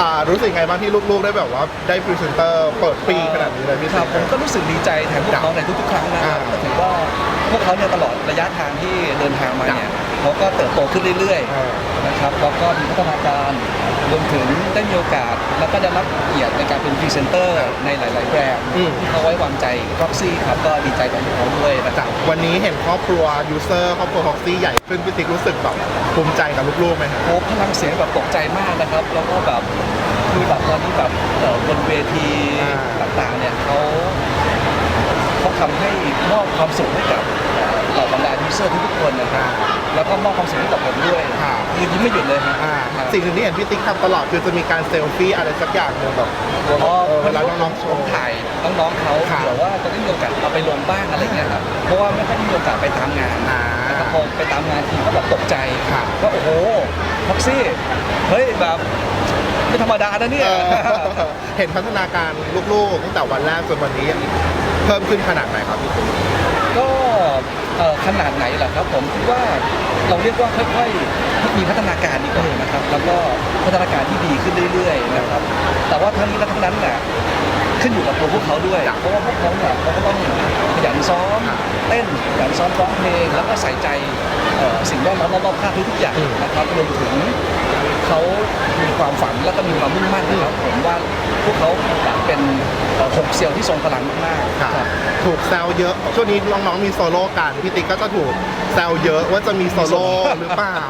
อ่ารู้สึกไงบ้างที่ลูกๆได้แบบว่าได้พรีเซนเตอร์เปิดปีขนาดนี้เลยพี่คติ๊รับกผมก็รู้สึกดีใจแทนพวกน้องในทุกๆครั้งนะครับอ่า ก็ถือว่าพวกเขาเนี่ยตลอดระยะทางที่เดินทางมาเนี่ย เขาก็เติบโตขึ้นเรื่อยอ่าๆนะครับแล้วก็มีพัฒนาการรวมถึงได้มีโอกาส แล้วก็ได้รับเกียรติในการเป็นพรีเซนเตอร์ในหลาย ๆ แบรนด์อืม ที่เขาไว้วางใจ Proxy ครับก็ดีใจกับพวกเขาด้วยนะครับวันนี้เห็นครอบครัวยูเซอร์ครอบครัวฮอกซี่ใหญ่ขึ้นพี่ติ๊กรู้สึกแบบภูมิใจกับลูกๆไหมครับ โอ้พลังเสียงแบบตกใจมากนะครับ แล้วก็แบบคือแบบตอนนี้แบบเอ่อบนเวทีอ่า ต่างๆเนี่ยเขาเขา ทำให้มอบความสุขให้กับเหล่าบรรดายูเซอร์ทุกๆคนนะครับ แล้วก็มอบความสุขให้กับผมด้วยค่ะ คือยิ้มไม่หยุดเลยฮะ อ่าครับ สิ่งหนึ่งที่เห็นพี่ติ๊กทำตลอดคือจะมีการเซลฟี่อะไรสักอย่างหนึ่งแบบอ๋อเออเวลาน้องๆโชผมว์ถ่ายน้องๆเขาครับเผื่อว่าจะได้มีโอกาสเอาไปลงบ้างอะไรเงี้ยครับ เพราะว่าไม่ค่อยได้มีโอกาสไปตามงานอ่านะครับพอไปตามงานทีก็แบบตกใจครับก็โอ้โหพ็อกซี่ เฮ้ยแบบไม่ธรรมดานะเนี่ย เออเห็นพัฒนาการลูกๆตั้งแต่วันแรกจนวันนี้ เพิ่มขึ้นขนาดไหนครับพี่ติ๊กก็เอ่อขนาดไหนล่ะครับผมคิดว่าเราเรียกว่าค่อยๆมีพัฒนาการดีกว่านะครับ แล้วก็พัฒนาการที่ดีขึ้นเรื่อยๆนะครับ แต่ว่าทั้งนี้และทั้งนั้นน่ะขึ้นอยู่กับตัวพวกเขาด้วยเพราะว่าพวกเขาเนี่ยเขาก็ต้องขยันซ้อม ครับ เต้นขยันซ้อมร้องเพลงแล้วก็ใส่ใจเอ่อสิ่งแวดล้อมรอบๆข้างทุกๆอย่างอืมนะครับรวมถึงเขามีความฝันแล้วก็มีความมุ่งมั่นนะครับผมว่าพวกเขาเป็นเอ่อหกเซียวที่ทรงพลังมากๆค่ะครับถูกแซวเยอะช่วงนี้น้องๆมีโซโล่กันพี่ติ๊กก็จะถูกแซวเยอะว่าจะมีโซโล่หรือเปล่า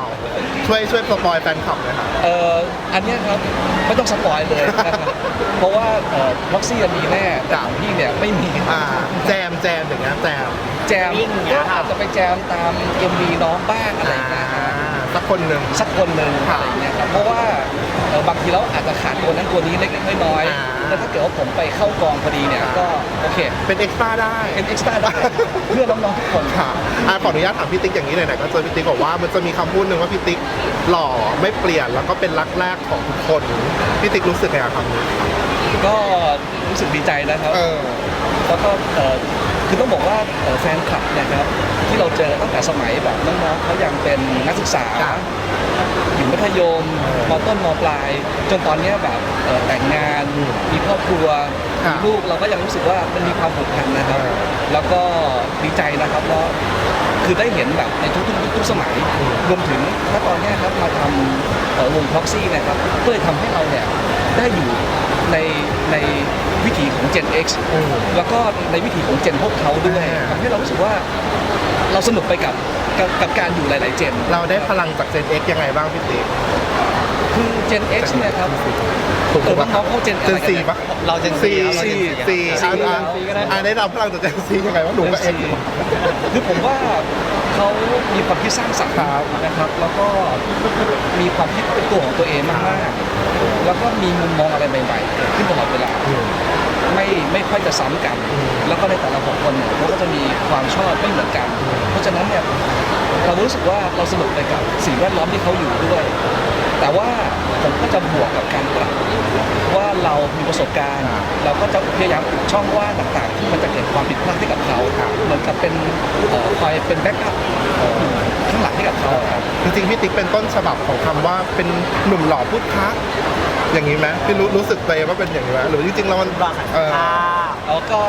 ช่วยช่วยสปอยแฟนคลับหน่อยครับเอ่ออันเนี้ยครับไม่ต้องสปอยเลยนะครับเพราะว่าเอ่อล็อกซี่มีแน่แต่ของพี่เนี่ยไม่มีอ่าแจมแจมอย่างเงี้ยแจมแจมวิ่งอย่างเงี้ก็ยครับอาจจะไปแจมตามเอ็มบีน้องบ้างอะไรอ่าอย่างเงี้ยครับสักคนหนึ่ง สักคนหนึ่งครัอะบไรอย่างเงี้ยครับเพราะว่าเอ่อบางทีเราอาจจะขาดตัวนั้นตัวนี้เล็กๆน้อยอ่า ๆแล้วถ้าเกิดว่าผมไปเข้ากองพอดีเนี่ยอ่าก็โอเคเป็นเอ็กซ์ตร้าได้ เป็นเอ็กซ์ตร้าได้เพื่อน้องๆทุกคนค่ะอะขออนุญาตถามพี่ติ๊กอย่างนี้หน่อยๆก็เจอพี่ติ๊กบอกว่ามันจะมีคำพูดหนึ่งว่าพี่ติ๊กหล่อไม่เปลี่ยนแล้วก็เป็นรักแรกของทุกคนพี่ติ๊กรู้สึกไงกับคำนี้ก็รู้สึกดีใจนะครับ เออแล้วก็เอ่อ คือต้องบอกว่าเอ่อแฟนคลับเนะครับ ที่เราเจอตั้งแต่สมัยแบบน้องๆเขายังเป็นนักศึกษา ครับ อยู่มัธยมมต้นมปลาย จนตอนเนี้ยแบบเอ่อแต่งงานอืมมีครอบครัวครับมีลูกเราก็ยังรู้สึกว่ามันมีความผูกพันนะครับเออแล้วก็ดีใจนะครับเพราะคือได้เห็นแบบในทุกๆทุกๆสมัยอืมรวมถึงถ้าตอนเนี้ยครับมาทำเอ่อวง proxy นะครับก็เลยทำให้เราเนี่ยได้อยู่ใน ในวิถีของ Gen X อืมแล้วก็ในวิถีของเจนพวกเขาด้วยอ่า ทำให้เรารู้สึกว่าเราสนุกไปกับกับกับการอยู่หลาย ๆ เจน เราได้พลังจากเจน X ยังไงบ้างพี่ติ๊ก คือเจน X เนี่ยครับ ถูกเออปะน้องๆเขาเจนเจอะไรนกันซีเนี่ยปะ เราเจนซีซีซีซีซีอ่าซีก็ได้อ่าได้รับพลังจากเจนซียังไงวะหนูก็เอ็กคือผมว่า เขามีความคิดสร้างสรรค์นะครับ แล้วก็มีความคิดเป็นตัวของตัวเองมากๆ แล้วก็มีมุมมองอะไรใหม่ๆเกิดขึ้นตลอดเวลา ไม่ไม่ค่อยจะซ้ำกัน แล้วก็ในแต่ละบุคคลเนี่ยเขาก็จะมีความชอบไม่เหมือนกัน เพราะฉะนั้นเนี่ยเรารู้สึกว่าเราสนุกไปกับสิ่งแวดล้อมที่เขาอยู่ด้วย แต่ว่าผมก็จะบวกกับการปรับว่าเรามีประสบการณ์ เราก็จะพยายามอุดช่องว่างต่างๆที่มัน ความผิดพลาดให้กับเขาครับเหมือนกับเป็นเอ่อคอยเป็นแบ็กอัพข้างหลังให้กับเขาครับจริงๆพี่ติ๊กเป็นต้นฉบับของคำว่าเป็นหนุ่มหล่อพูดคะอย่างนี้ไหมพี่รู้รู้สึกตัวเองว่าเป็นอย่างนี้ไหมหรือจริงๆแล้วมันหล่อขันเออข้าวแล้วก็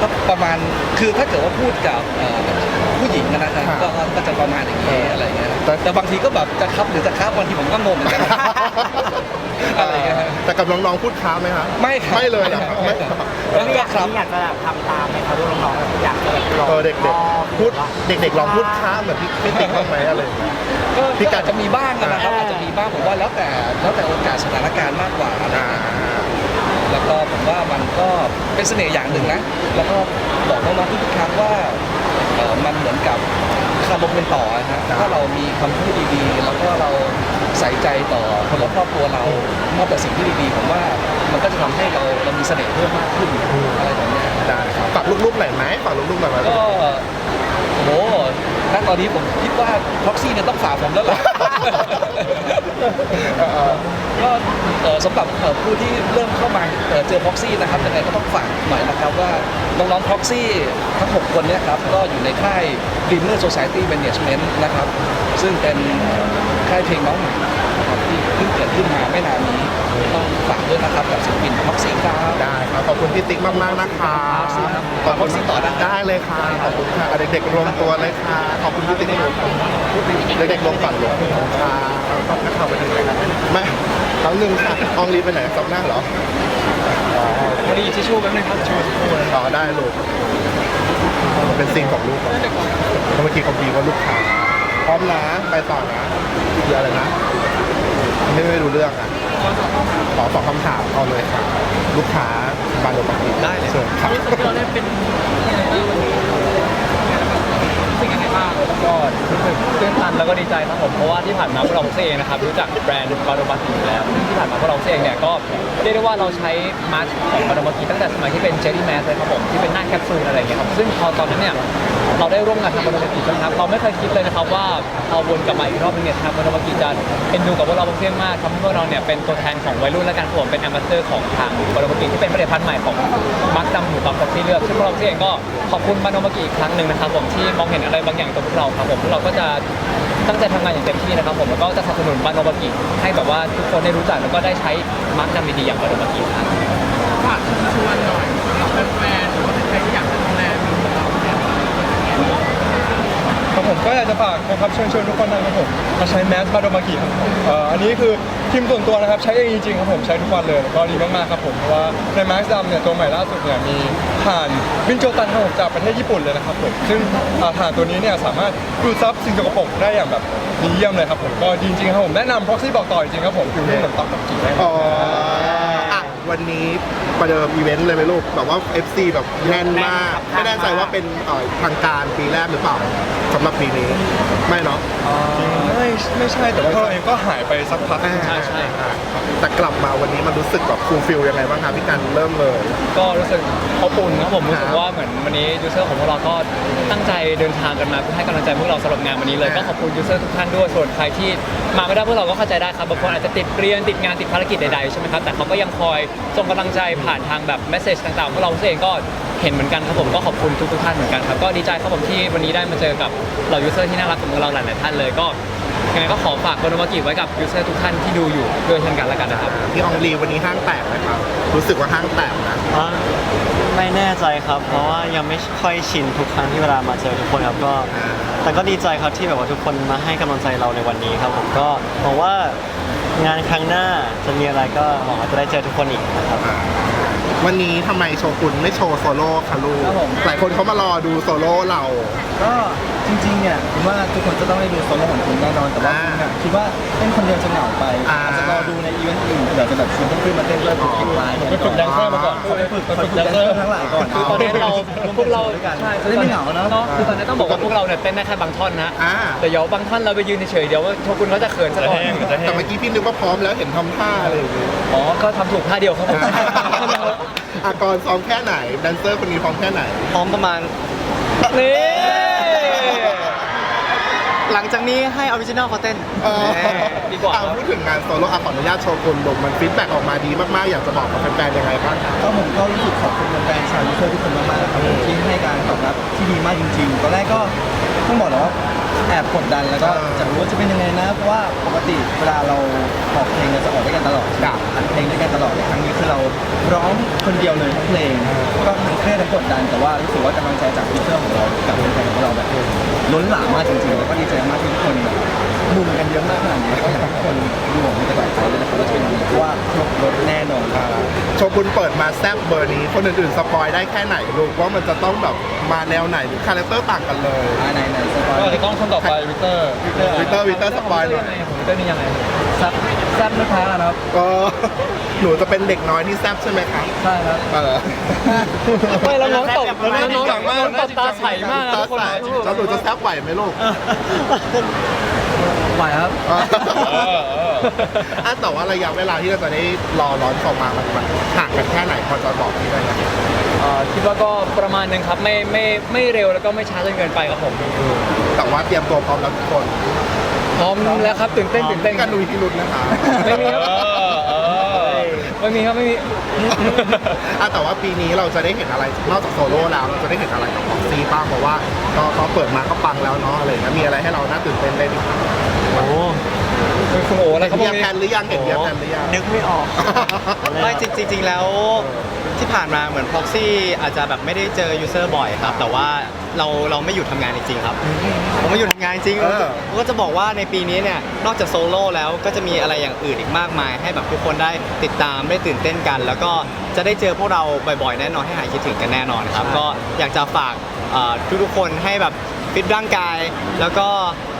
ก็ประมาณคือถ้าเกิดว่าพูดกับเอ่อผู้หญิงนะนะครับครับก็ก็จะประมาณอย่างนี้อะไรเงี้ยแต่แต่บางทีก็แบบจะครับหรือจะครับบางทีผมก็งงเหมือนกันอะไรเงี้ยฮะ แต่กับน้องๆพูดค้าไหมคะไม่ครับไม่เลยเหรอครับไม่แล้วอยากครับอยากจะแบบทำตามไหมครับลูกน้องๆอยากจะแบบลองเออเด็กลองๆพูดเด็กๆลองพูดค้าเหมือนพี่พี่ติ๊กบ้างไหมอะไรอย่างเงี้ย ก็พี่ก็กัด อาจจะมีบ้างนะครับอ่าอาจจะมีบ้างผมว่าแล้วแต่แล้วแต่โอกาสสถานการณ์มากกว่าอะไรอ่าเงี้ยแล้วก็ผมว่ามันก็เป็นเสน่ห์อย่างหนึ่งนะ แล้วก็บอกน้องๆทุกๆครั้งว่าเอ่อมันเหมือนกับคาร์บเป็นต่อนะฮะถ้าเรามีคำพูดดีๆ แล้วก็เรา ใส่ใจต่อคนรอบครอบครัวเรามอบแต่สิ่งที่ดีๆผมว่ามันก็จะทำให้เราเรามีเสน่ห์เพิ่มมากขึ้นอะไรแบบเนี้ยได้ครับฝากลูกๆหน่อยไหมฝากลูกๆหน่อยไหม ก็โอ้โหณตอนนี้ผมคิดว่าพ็อกซี่เนี่ยต้องฝากผมแล้วล่ะ เออก็ เอ่อสำหรับเอ่อผู้ที่เริ่มเข้ามาเอ่อเจอพ็อกซี่นะครับยังไงก็ต้องฝากหน่อยนะครับว่าน้องๆพ็อกซี่ทั้ง 6 คนเนี่ยครับก็อยู่ในค่าย Dreamer Society Management นะครับ ซึ่งเป็นค่ายเพลงน้องใหม่นะครับที่เพิ่งเกิดขึ้นมาไม่นานนี้ต้องฝากด้วยนะครับกับศิลปินม็อกซี่ครับ ได้ครับขอบคุณพี่ติ๊กมากๆนะคะครับขอบคุณขอบคุณต่อนะได้เลยค่ะขอบคุณค่ะอะเด็กๆรวมตัวเลยค่ะขอบคุณพี่ติ๊กที่รวมเด็กๆรวมฝั่งรวมค่ะขอบคุณนะครับไปดูเลยครับไม่ครั้งหนึ่งค่ะอองลีไปไหนซับหน้าเหรอพอดีทิชชู่แป๊บนึงครับทิชชู่ต่อได้ลูกเป็นสิ่งของลูกครับเมื่อกี้เขาบีว่าลูกค้าพร้อมนะไปต่อนะเดี๋ยวอะไรนะไม่ไม่รู้เรื่องอะ ขอสองคำถามเอาเลยค่ะลูกค้าบานโดปกติได้เลย เชิญครับ เราได้เป็นสิ่งยังไงบ้างก็รู้สึกตื้นตันแล้วก็ดีใจครับผมเพราะว่าที่ผ่านมาพวกเราเองนะครับรู้จักแบรนด์บาโดบัสอยู่แล้วซึ่งที่ผ่านมาพวกเราเองเนี่ยก็เรียกได้ว่าเราใช้มาร์ชของบาโดบัสตั้งแต่สมัยที่เป็นเจลลี่แมสเลยครับผมที่เป็นหน้าแคปซูลอะไรอย่างเงี้ยครับซึ่งพอตอนนั้นเนี่ยเราได้ร่วมงานทำบาโดบัสนะครับเราไม่เคยคิดเลยนะครับว่าเอาวนกลับมาอีกรอบนึงเนี่ยทางบาโดบัสจะเอ็นดูกับพวกเราเพื่อนมากทำให้พวกเราเนี่ยเป็นตัวแทนของวัยรุ่นและการผมเป็นแอมบาสเดอร์ของทางบาโดบัสที่เป็นผลิตภัณฑ์ใหม่ของมาร์คดำหูตอบกับที่เลือกซึ่งพวกเราเองก็ขอบคุณบาโดบัสอีกครั้งหนึ่งนะครับผมที่มองเห็นอะไรบางอย่างตัวพวกเราครับผมพวกเราก็จะตั้งใจทำงานอย่างเต็มที่นะครับผมแล้วก็จะสนับสนุนบาโนบากิให้แบบว่าทุกคนได้รู้จักแล้วก็ได้ใช้มาร์กดำดีๆอย่างบาโนบากิครับฝากเชิญชวนหน่อยสำหรับแฟนๆหรือว่าใครที่อยากจะดูแลมีเราเนี่ย ครับ ผมก็อยากจะฝากนะครับเชิญชวนทุกคนนะครับผมมาใช้แมสบาโดมากิครับผมเอ่ออันนี้คือทีมส่วนตัวนะครับใช้เองจริงๆครับผมใช้ทุกวันเลยก็ดีมากๆครับผมเพราะว่าในแมสดำเนี่ยตัวใหม่ล่าสุดเนี่ยมีถ่านวินโจตันครับผมจากประเทศญี่ปุ่นเลยนะครับผมซึ่งอ่านตัวนี้เนี่ยสามารถดูดซับสิ่งสกปรกได้อย่างแบบดีเยี่ยมเลยครับผมก็จริงๆครับผมแนะนำ proxy บอกต่อจริงๆครับผมผิวเหมือนตับกับกีได้อ๋ออะวันนี้ ประเดิมอีเวนต์เลยไหมลูกแบบว่า FC แบบแน่นมากไม่แน่ใจว่าเป็นเอ่อทางการปีแรกหรือเปล่าสำหรับปีนี้ ไม่เนาะไม่ไม่ใช่แต่ว่าเราเองก็หายไปสักพักหนึ่งใช่ใช่อ่าแต่กลับมาวันนี้มันรู้สึกแบบฟูลฟิลยังไงบ้างครับพี่กันเริ่มเลย ก็รู้สึกอบอุ่นครับผมรู้สึคกรับว่าเหมือนวันนี้ยูเซอร์ของพวกเราก็ ตั้งใจเดินทางกันมาเพื่อให้กำลังใจพวกเราสำหรับงานวันนี้เลยครัก็บขอบคุณยูเซอร์ทุกท่านด้วยส่วนใครที่มาไม่ได้พวกเราก็เข้าใจได้ครับบางคนอาจจะติดเรียนติดงานติดภารกิจใดๆใช่ไหมครับแต่เขาก็ยังคอยส่งกำลังใจผ่านทางแบบเมสเซจต่างๆพวกเราเองก็เห็นเหมือนกันครับผมก็ขอบคุณทุกๆท่านเหมือนกันครับก็ดีใจครับผมที่วันนี้ได้มาเจอกับเหล่ายูเซอร์ที่น่ารักของพวกเราหลายๆท่านเลยก็ ยังไงก็ขอฝากบนวากิไว้กับยูเซอร์ทุกท่านที่ดูอยู่ด้วยเช่นกันแล้วกันนะครับ พี่อองลีวันนี้ห้างแตกไหมครับ รู้สึกว่าห้างแตกนะ อ่าไม่แน่ใจครับ เพราะว่ายังไม่ค่อยชินทุกครั้งที่เวลามาเจอทุกคนครับก็อ่าแต่ก็ดีใจครับที่แบบว่าทุกคนมาให้กำลังใจเราในวันนี้ครับผมก็หวังว่างานครั้งหน้าจะมีอะไรก็หวังว่าจะได้เจอทุกคนอีกนะครับ อ่า วันนี้ทำไมโชกุนไม่โชว์โซโล่คะลูกครับผม หลายคนเขามารอดูโซโล่เรา ก็จริงๆเนี่ยผมว่าทุกคนจะต้องได้ดูโซโล่ของคุณแน่นอนแต่ว่าอ่าคุณเนี่ยคิดว่าเต้นคนเดียวจะเหงาไปอ่าอาจจะรอดูในอีเวนต์อื่นเดี๋ยวจะแบบชวนเพื่อนๆมาเต้นด้วยฝึกคิดไลน์ไปฝึกแดนเซอร์มาก่อนไปฝึกไปฝึกแดนเซอร์ทั้งหลายก่อนคือตอนนี้เราพวกเราด้วยกันใช่จะได้ไม่เหงาเนอะ คือตอนนี้ต้องบอกว่าพวกเราเนี่ยเต้นได้แค่บางท่อนนะอ่า แต่เดี๋ยวบางท่อนเราไปยืนเฉยๆเดี๋ยวว่าโชกุนเขาจะเขินซะก่อนแต่เมื่อกี้พี่นึกว่าพร้อมแล้วเห็นทำท่าอะไรอย่างเงี้ย อ๋อก็ทำถูกท่าเดียวครับผม อากรซ้อมแค่ไหนแดนเซอร์คนนี้พร้อมแค่ไหน พร้อมประมาณนี่หลังจากนี้ให้ออริจินัลเขาเต้นเออดีกว่า อะพูดถึงงานโซโล่อะขออนุญาตโชว์คุณลงมันฟีดแบ็กออกมาดีมากๆ อยากจะบอกกับแฟนๆยังไงบ้างครับ ก็ผมก็รู้สึกขอบคุณแฟนๆชาวยูเซอร์ทุกคนมากๆนะครับผมที่ให้การตอบรับที่ดีมากจริงๆ ตอนแรกก็ต้องบอกเลยว่า แอบกดดันแล้วก็เออจะรู้ว่าจะเป็นยังไงนะ เพราะว่าปกติเวลาเราออกเพลงเราจะออกด้วยกันตลอดครับอัดเพลงด้วยกันตลอดแต่ครั้งนี้คือเราร้องคนเดียวเลยทั้งเพลง ก็ทั้งเครียดทั้งกดดัน แต่ว่ารู้สึกว่ากำลังใจจากยูเซอร์ของเรากับแฟนๆของเราแบบล้นหลามมากจริงๆแล้วก็ดีใจมากที่ทุกคนแบบมุมกันเยอะมากขนาดนี้ก็อยากให้ทุกคนดูของมันตลอดไปเลยนะครับว่าจะเป็นยังไงเพราะว่าครบรถแน่นอนครับโชกุนเปิดมาแซบเบอร์นี้ คนอื่นๆสปอยได้แค่ไหนลูกว่ามันจะต้องแบบมาแนวไหนหรือคาแรคเตอร์ต่างกันเลย อ่าไหนไหนสปอยก็อาจจะต้องคนต่อไปวิกเตอร์วิเตอร์วิเตอร์สปอยหน่อยผมเต้นนี่ยังไงซับซับนะคะนะครับก็หนูจะเป็นเด็กน้อยที่แซบใช่ไหมครับใช่ครับเออไม่แล้วน้องตบแล้วน้องจริงจังมากน้องตบตาใสมากนะตาทุกคนใสแล้วหนูจะแซบไหวไหมลูกไหวครับอะแต่ว่าระยะเวลาที่เราจะได้รอร้อนออกมามันมันห่างกันแค่ไหนพอจะบอกพี่ได้ไหมเอ่อคิดว่าก็ประมาณหนึงครับไม่ไม่ไม่เร็วแล้วก็ไม่ช้าจนเกินไปครับผมแต่ว่าเตรียมตัวพร้อมแล้วทุกคนพร้อมแล้วครับตื่นเต้นตื่นเต้นกันดูพิรุธนะคะไม่มีครับไม่มีครับไม่มีอะแต่ว่าปีนี้เราจะได้เห็นอะไรนอกจากโซโล่แล้วเราจะได้เห็นอะไรกับของซีบ้างเพราะว่าก็เขาเปิดมาก็ปังแล้วเนาะอะไรอย่างเงี้ยมีอะไรให้เราน่าตื่นเต้นได้ไหมครับโอ้เป็นคุณโออะไรครับพเฮีวยกนี้แพนหรือยังเห็นเฮียแพนหรือยังนึกไม่ออกไม่จริงจริงๆแล้ว ที่ผ่านมาเหมือน proxy อาจจะแบบไม่ได้เจอ user บ่อยครับ แต่ว่าเราเราไม่หยุดทำงานจริงๆครับ ผมไม่หยุดทำงานจริงเออ ผมก็จะบอกว่าในปีนี้เนี่ย นอกจากโซโล่แล้วก็จะมีอะไรอย่างอื่นอีกมากมาย ให้แบบทุกคนได้ติดตามได้ตื่นเต้นกัน แล้วก็จะได้เจอพวกเราบ่อยๆ แน่นอนให้หายคิดถึงกันแน่นอนครับ ก็อยากจะฝากเอ่อทุกๆคนให้แบบ ฟิตร่างกาย แล้วก็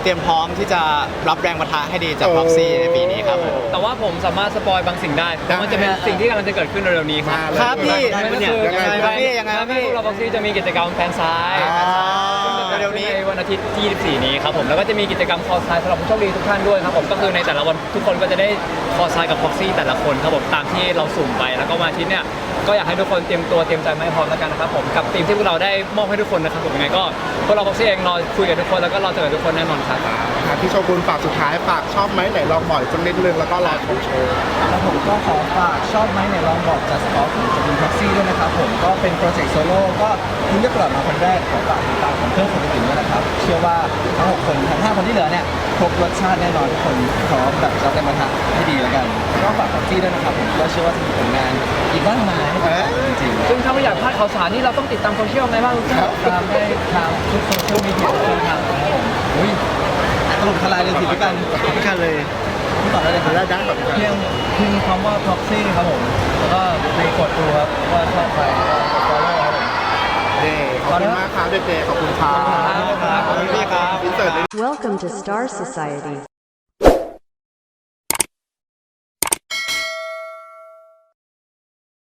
เตรียมพร้อมที่จะรับแรงประทะให้ดีจาก proxy ในปีนี้ครับผม แต่ว่าผมสามารถสปอยบางสิ่งได้เพราะมันจะเป็นสิ่งที่กำลังจะเกิดขึ้นเร็วๆนี้ครับมาเลยครับพี่ได้นั่นปะก็เนี่ยคือยังไงครับพี่ยังไงครับพี่ พวกเราบ็อกซี่จะมีกิจกรรมแฟนไซน์อ่าเร็วๆนี้ ในวันอาทิตย์ที่24นี้ครับผมแล้วก็จะมีกิจกรรมคอไซน์สำหรับผู้โชคดีทุกท่านด้วยครับผมก็คือในแต่ละวันทุกคนก็จะได้คอไซน์กับพ็อกซี่แต่ละคนครับผมตามที่เราสุ่มไปแล้วก็วันอาทิตย์เนี่ย ก็อยากให้ทุกคนเตรียมตัวเตรียมใจมาให้พร้อมแล้วกันนะครับผมกับทีมที่พวกเราได้มอบให้ทุกคนนะครับผมยังไงก็พวกเราบ็อกซี่เองรอคุยกับทุกคนแล้วก็รอเจอกับทุกคนแน่นอนครับอะพี่โชกุนฝากสุดท้ายฝากชอบไหมไหนลองบ่อยสักนิดนึงแล้วก็รอชมโชว์แล้วผมก็ขอฝากชอบไหมในลองบอกจัสต็อกของจะเป็นแท็กซี่ด้วยนะครับผมก็เป็นโปรเจกต์โซโล่ก็เพิ่งได้เปิดมาคนแรกของฝากติดตามของเครื่องคนอื่นด้วยนะครับ เชื่อว่าทั้ง6คนทั้ง5คนที่เหลือเนี่ยครบรสชาติแน่นอนทุกคนพร้อมแบบรับแรงบันทะให้ดีแล้วกันก็ฝากแท็กซี่ด้วยนะครับผมก็เชื่อว่าจะมีผลงานอีกมากมายให้ติดตามจริงๆซึ่งถ้าไม่อยากพลาดข่าวสารนี่เราต้องติดตามโซเชียลไงบ้างครับตามได้ทางทุกโซเชียลมีเดียทุกช่องทางนะครับผมอุ้ยถล่มทลายเลยสิพี่กันไม่กันเลย พี่ต่อได้เลยครับได้ได้แบบนี้เพียงพิมพ์คำว่า proxy ครับผมแล้วก็ไปกดดูครับว่าชอบใครก็กด follow ครับผม เด้ขอบคุณมากครับเด็กๆขอบคุณครับ ขอบคุณพี่ครับอินเสิร์ต Welcome to Star Society.